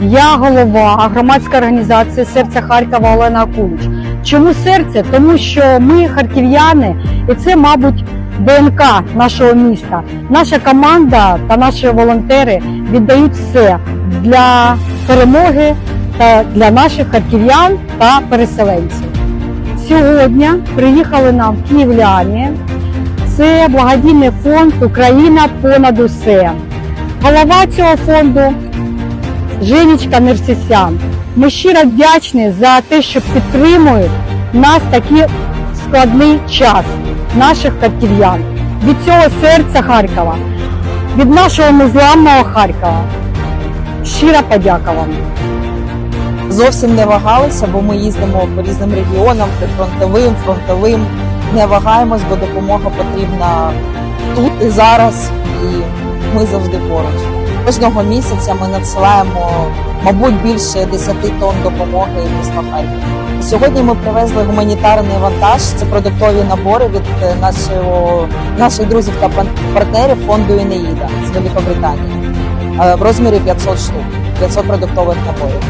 Я голова громадської організації Серце Харкова Олена Акулич. Чому серце? Тому що ми харків'яни, і це, мабуть, ДНК нашого міста. Наша команда та наші волонтери віддають все для перемоги та для наших харків'ян та переселенців. Сьогодні приїхали нам в київляні. Це благодійний фонд Україна понад усе. Голова цього фонду Женечка Нерсісян. Ми щиро вдячні за те, що підтримують нас такий складний час, наших харків'ян. Від цього серця Харкова, від нашого незламного Харкова. Щира подяка вам. Зовсім не вагалися, бо ми їздимо по різним регіонам, прифронтовим, фронтовим. Не вагаємось, бо допомога потрібна тут і зараз, і ми завжди поруч. Кожного місяця ми надсилаємо, мабуть, більше 10 тонн допомоги місто Харків. Сьогодні ми привезли гуманітарний вантаж. Це продуктові набори від е, нашого наших друзів та партнерів фонду Інеїда з Великобританії е, в розмірі 500 штук, 500 продуктових наборів.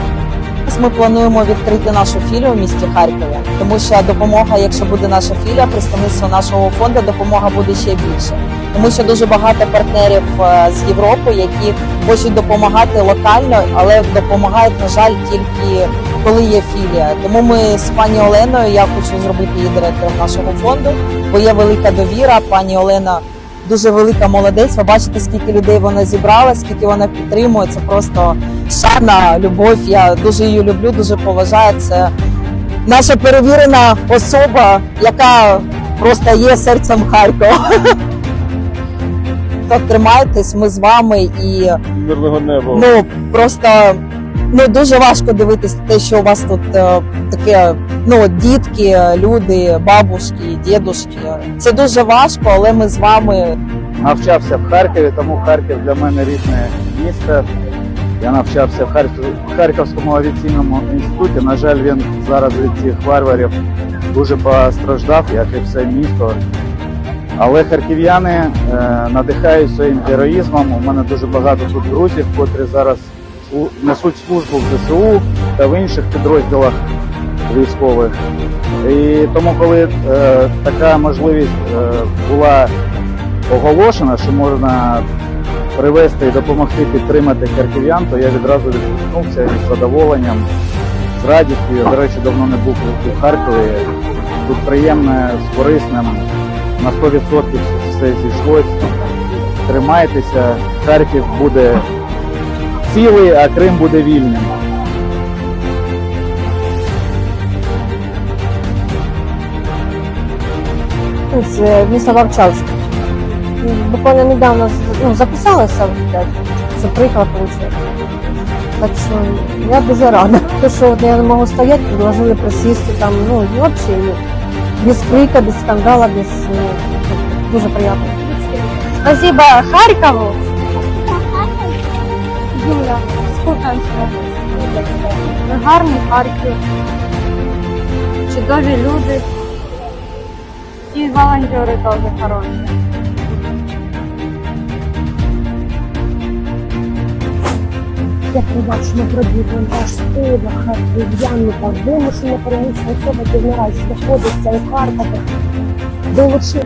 Ми плануємо відкрити нашу філію в місті Харкові, тому що допомога, якщо буде наша філія, представництво нашого фонду, допомога буде ще більше. Тому що дуже багато партнерів е, з Європи, які хочуть допомагати локально, але допомагають, на жаль, тільки коли є філія. Тому ми з пані Оленою, я хочу зробити її директором нашого фонду, бо є велика довіра. Пані Олена дуже велика молодець. Ви бачите, скільки людей вона зібрала, скільки вона підтримує. Це просто шана, любов. Я дуже її люблю, дуже поважаю. Це наша перевірена особа, яка просто є серцем Харкова. Так, тримайтесь, ми з вами і мирного неба. ну просто ну дуже важко дивитися те, що у вас тут е, таке. Ну, дітки, люди, бабушки, дідушки. Це дуже важко, але ми з вами Навчався в Харкові, тому Харків для мене рідне місто. Я навчався в Харків- в Харківському авіаційному інституті. На жаль, він зараз від цих варварів дуже постраждав, як і все місто. Але харків'яни е, надихають своїм героїзмом. У мене дуже багато тут друзів, котрі зараз несуть службу в ЗСУ та в інших підрозділах військових. І тому, коли е, така можливість е, була оголошена, що можна привезти і допомогти підтримати харків'ян, то я відразу відгукнувся із задоволенням, з радістю. До речі, давно не був у Харкові. Тут приємне, з корисним, на 100% все зійшлось. Тримайтеся, Харків буде цілий, а Крим буде вільним. з е, міста Варчанськ. Буквально недавно ну, записалася, блядь, це приїхала получила. Так що я дуже рада. То, що я не можу стояти, предложили присісти там, ну, взагалі, без крика, без скандала, без, ну, дуже приємно. Спасибо Харкову. Юля, сколько Гарний Харків. Чудові люди. І волонтери теж хороші. Як ми бачимо пробіг вантаж Києва, харків'яни та вимушено переміщена особа, які наразі знаходиться у Харкові, долучили